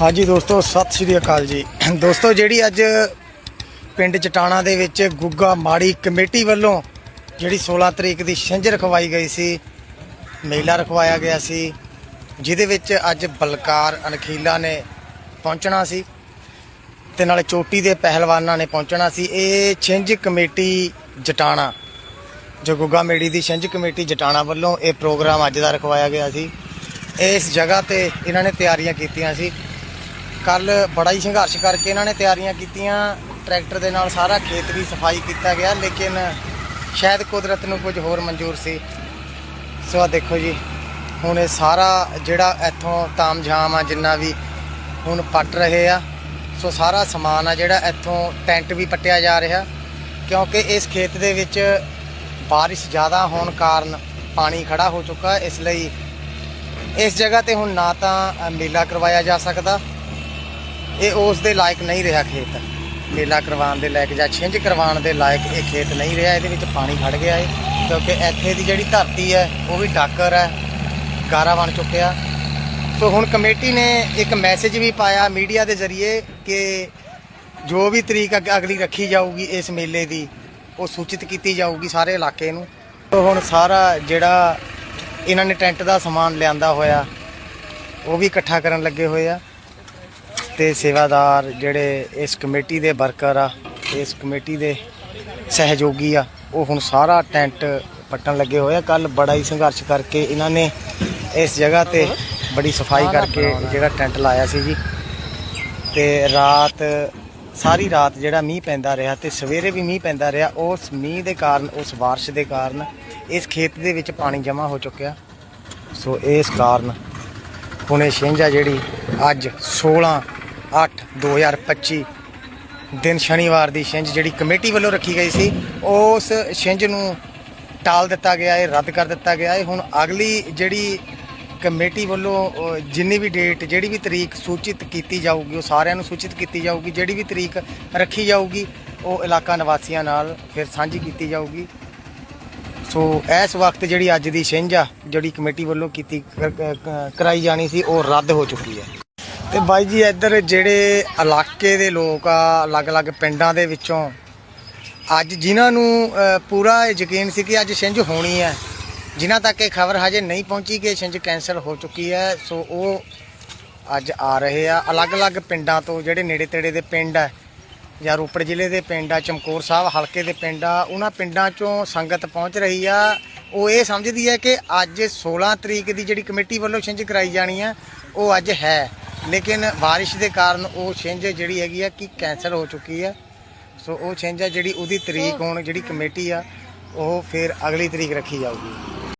ਹਾਂਜੀ ਦੋਸਤੋ, ਸਤਿ ਸ਼੍ਰੀ ਅਕਾਲ ਜੀ। ਦੋਸਤੋ, ਜਿਹੜੀ ਅੱਜ ਪਿੰਡ ਚਟਾਣਾ ਦੇ ਵਿੱਚ ਗੁੱਗਾ ਮਾੜੀ ਕਮੇਟੀ ਵੱਲੋਂ ਜਿਹੜੀ 16 ਤਰੀਕ ਦੀ ਛਿੰਝ ਰਖਵਾਈ ਗਈ ਸੀ, ਮੇਲਾ ਰਖਵਾਇਆ ਗਿਆ ਸੀ, ਜਿਹਦੇ ਵਿੱਚ ਅੱਜ ਬਲਕਾਰ ਅਨਖੀਲਾ ਨੇ ਪਹੁੰਚਣਾ ਸੀ ਤੇ ਨਾਲੇ ਚੋਟੀ ਦੇ ਪਹਿਲਵਾਨਾਂ ਨੇ ਪਹੁੰਚਣਾ ਸੀ। ਇਹ ਛਿੰਝ ਕਮੇਟੀ ਜਟਾਣਾ, ਜੋ ਗੁੱਗਾ ਮੇੜੀ ਦੀ ਛਿੰਝ ਕਮੇਟੀ ਜਟਾਣਾ ਵੱਲੋਂ ਇਹ ਪ੍ਰੋਗਰਾਮ ਅੱਜ ਦਾ ਰਖਵਾਇਆ ਗਿਆ ਸੀ। ਇਸ ਜਗ੍ਹਾ ਤੇ ਇਹਨਾਂ ਨੇ ਤਿਆਰੀਆਂ ਕੀਤੀਆਂ ਸੀ। ਕੱਲ ਬੜਾ ਹੀ ਸੰਘਰਸ਼ ਕਰਕੇ ਇਹਨਾਂ ਨੇ ਤਿਆਰੀਆਂ ਕੀਤੀਆਂ। ਟਰੈਕਟਰ ਦੇ ਨਾਲ ਸਾਰਾ ਖੇਤ ਵੀ ਸਫ਼ਾਈ ਕੀਤਾ ਗਿਆ, ਲੇਕਿਨ ਸ਼ਾਇਦ ਕੁਦਰਤ ਨੂੰ ਕੁਝ ਹੋਰ ਮਨਜ਼ੂਰ ਸੀ। ਸੋ ਆ ਦੇਖੋ ਜੀ, ਹੁਣ ਇਹ ਸਾਰਾ ਜਿਹੜਾ ਇੱਥੋਂ ਤਾਮਝਾਮ ਆ, ਜਿੰਨਾ ਵੀ ਹੁਣ ਪੱਟ ਰਹੇ ਆ, ਸੋ ਸਾਰਾ ਸਮਾਨ ਆ ਜਿਹੜਾ ਇੱਥੋਂ ਟੈਂਟ ਵੀ ਪੱਟਿਆ ਜਾ ਰਿਹਾ, ਕਿਉਂਕਿ ਇਸ ਖੇਤ ਦੇ ਵਿੱਚ ਬਾਰਿਸ਼ ਜ਼ਿਆਦਾ ਹੋਣ ਕਾਰਨ ਪਾਣੀ ਖੜਾ ਹੋ ਚੁੱਕਾ, ਇਸ ਲਈ ਇਸ ਜਗ੍ਹਾ ਤੇ ਹੁਣ ਨਾ ਤਾਂ ਮੇਲਾ ਕਰਵਾਇਆ ਜਾ ਸਕਦਾ। ਇਹ ਉਸ ਦੇ ਲਾਇਕ ਨਹੀਂ ਰਿਹਾ ਖੇਤ। ਮੇਲਾ ਕਰਵਾਉਣ ਦੇ ਲਾਇਕ ਜਾਂ ਛਿੰਝ ਕਰਵਾਉਣ ਦੇ ਲਾਇਕ ਇਹ ਖੇਤ ਨਹੀਂ ਰਿਹਾ। ਇਹਦੇ ਵਿੱਚ ਪਾਣੀ ਖੜ ਗਿਆ ਹੈ ਕਿਉਂਕਿ ਇੱਥੇ ਦੀ ਜਿਹੜੀ ਧਰਤੀ ਹੈ, ਉਹ ਵੀ ਡਾਕਰ ਹੈ, ਗਾਰਾ ਬਣ ਚੁੱਕਿਆ। ਸੋ ਹੁਣ ਕਮੇਟੀ ਨੇ ਇੱਕ ਮੈਸੇਜ ਵੀ ਪਾਇਆ ਮੀਡੀਆ ਦੇ ਜ਼ਰੀਏ ਕਿ ਜੋ ਵੀ ਤਰੀਕ ਅੱਗ- ਅਗਲੀ ਰੱਖੀ ਜਾਊਗੀ ਇਸ ਮੇਲੇ ਦੀ, ਉਹ ਸੂਚਿਤ ਕੀਤੀ ਜਾਊਗੀ ਸਾਰੇ ਇਲਾਕੇ ਨੂੰ। ਸੋ ਹੁਣ ਸਾਰਾ ਜਿਹੜਾ ਇਹਨਾਂ ਨੇ ਟੈਂਟ ਦਾ ਸਮਾਨ ਲਿਆਂਦਾ ਹੋਇਆ, ਉਹ ਵੀ ਇਕੱਠਾ ਕਰਨ ਲੱਗੇ ਹੋਏ ਆ। ਤੇ ਸੇਵਾਦਾਰ ਜਿਹੜੇ ਇਸ ਕਮੇਟੀ ਦੇ ਵਰਕਰ ਆ ਇਸ ਕਮੇਟੀ ਦੇ ਸਹਿਯੋਗੀ ਆ ਉਹ ਹੁਣ ਸਾਰਾ ਟੈਂਟ ਪੱਟਣ ਲੱਗੇ ਹੋਏ ਆ। ਕੱਲ ਬੜਾ ਹੀ ਸੰਘਰਸ਼ ਕਰਕੇ ਇਹਨਾਂ ਨੇ ਇਸ ਜਗ੍ਹਾ ਤੇ ਬੜੀ ਸਫ਼ਾਈ ਕਰਕੇ ਜਿਹੜਾ ਟੈਂਟ ਲਾਇਆ ਸੀ ਜੀ। ਤੇ ਰਾਤ ਸਾਰੀ ਰਾਤ ਜਿਹੜਾ ਮੀਂਹ ਪੈਂਦਾ ਰਿਹਾ ਤੇ ਸਵੇਰੇ ਵੀ ਮੀਂਹ ਪੈਂਦਾ ਰਿਹਾ ਉਸ ਮੀਂਹ ਦੇ ਕਾਰਨ ਉਸ ਬਾਰਿਸ਼ ਦੇ ਕਾਰਨ ਇਸ ਖੇਤ ਦੇ ਵਿੱਚ ਪਾਣੀ ਜਮ੍ਹਾਂ ਹੋ ਚੁੱਕਿਆ। ਸੋ ਇਸ ਕਾਰਨ ਹੁਣ ਛਿੰਝ ਆ ਜਿਹੜੀ ਅੱਜ 16 8 2025 ਦਿਨ ਸ਼ਨੀਵਾਰ ਦੀ ਛਿੰਝ ਜਿਹੜੀ ਕਮੇਟੀ ਵੱਲੋਂ ਰੱਖੀ ਗਈ ਸੀ, ਉਸ ਛਿੰਝ ਨੂੰ ਟਾਲ ਦਿੱਤਾ ਗਿਆ ਹੈ ਰੱਦ ਕਰ ਦਿੱਤਾ ਗਿਆ ਹੈ ਹੁਣ ਅਗਲੀ ਜਿਹੜੀ ਕਮੇਟੀ ਵੱਲੋਂ ਜਿੰਨੀ ਵੀ ਡੇਟ, ਜਿਹੜੀ ਵੀ ਤਰੀਕ ਸੂਚਿਤ ਕੀਤੀ ਜਾਊਗੀ, ਉਹ ਸਾਰਿਆਂ ਨੂੰ ਸੂਚਿਤ ਕੀਤੀ ਜਾਊਗੀ, ਜਿਹੜੀ ਵੀ ਤਰੀਕ ਰੱਖੀ ਜਾਊਗੀ, ਉਹ ਇਲਾਕਾ ਨਿਵਾਸੀਆਂ ਨਾਲ ਫਿਰ ਸਾਂਝੀ ਕੀਤੀ ਜਾਊਗੀ। ਸੋ ਇਸ ਵਕਤ ਜਿਹੜੀ ਅੱਜ ਦੀ ਛਿੰਝ ਆ, ਜਿਹੜੀ ਕਮੇਟੀ ਵੱਲੋਂ ਕੀਤੀ ਕਰ- ਕਰਾਈ ਜਾਣੀ ਸੀ, ਉਹ ਰੱਦ ਹੋ ਚੁੱਕੀ ਹੈ। ਤੇ ਬਾਈ ਜੀ, ਇੱਧਰ ਜਿਹੜੇ ਇਲਾਕੇ ਦੇ ਲੋਕ ਆ, ਅਲੱਗ-ਅਲੱਗ ਪਿੰਡਾਂ ਦੇ ਵਿੱਚੋਂ, ਅੱਜ ਜਿਨ੍ਹਾਂ ਨੂੰ ਪੂਰਾ ਯਕੀਨ ਸੀ ਕਿ ਅੱਜ ਛਿੰਝ ਹੋਣੀ ਹੈ, ਜਿਨ੍ਹਾਂ ਤੱਕ ਇਹ ਖਬਰ ਹਜੇ ਨਹੀਂ ਪਹੁੰਚੀ ਕਿ ਛਿੰਝ ਕੈਂਸਲ ਹੋ ਚੁੱਕੀ ਹੈ, ਸੋ ਉਹ ਅੱਜ ਆ ਰਹੇ ਆ। ਅਲੱਗ-ਅਲੱਗ ਪਿੰਡਾਂ ਤੋਂ ਜਿਹੜੇ ਨੇੜੇ-ਤੇੜੇ ਦੇ ਪਿੰਡ ਆ, ਜਾਂ ਰੋਪੜ ਜ਼ਿਲ੍ਹੇ ਦੇ ਪਿੰਡ ਆ, ਚਮਕੌਰ ਸਾਹਿਬ ਹਲਕੇ ਦੇ ਪਿੰਡ ਆ, ਉਹਨਾਂ ਪਿੰਡਾਂ ਚੋਂ ਸੰਗਤ ਪਹੁੰਚ ਰਹੀ ਆ। ਉਹ ਇਹ ਸਮਝਦੀ ਹੈ ਕਿ ਅੱਜ 16 ਤਰੀਕ ਦੀ ਜਿਹੜੀ ਕਮੇਟੀ ਵੱਲੋਂ ਛਿੰਝ ਕਰਾਈ ਜਾਣੀ ਆ, ਉਹ ਅੱਜ ਹੈ। ਲੇਕਿਨ ਬਾਰਿਸ਼ ਦੇ ਕਾਰਨ ਉਹ ਛਿੰਝ ਜਿਹੜੀ ਹੈਗੀ ਆ ਕਿ ਕੈਂਸਲ ਹੋ ਚੁੱਕੀ ਹੈ ਸੋ ਉਹ ਛਿੰਝ ਆ ਜਿਹੜੀ ਉਹਦੀ ਤਰੀਕ ਹੁਣ ਜਿਹੜੀ ਕਮੇਟੀ ਆ ਉਹ ਫਿਰ ਅਗਲੀ ਤਰੀਕ ਰੱਖੀ ਜਾਊਗੀ।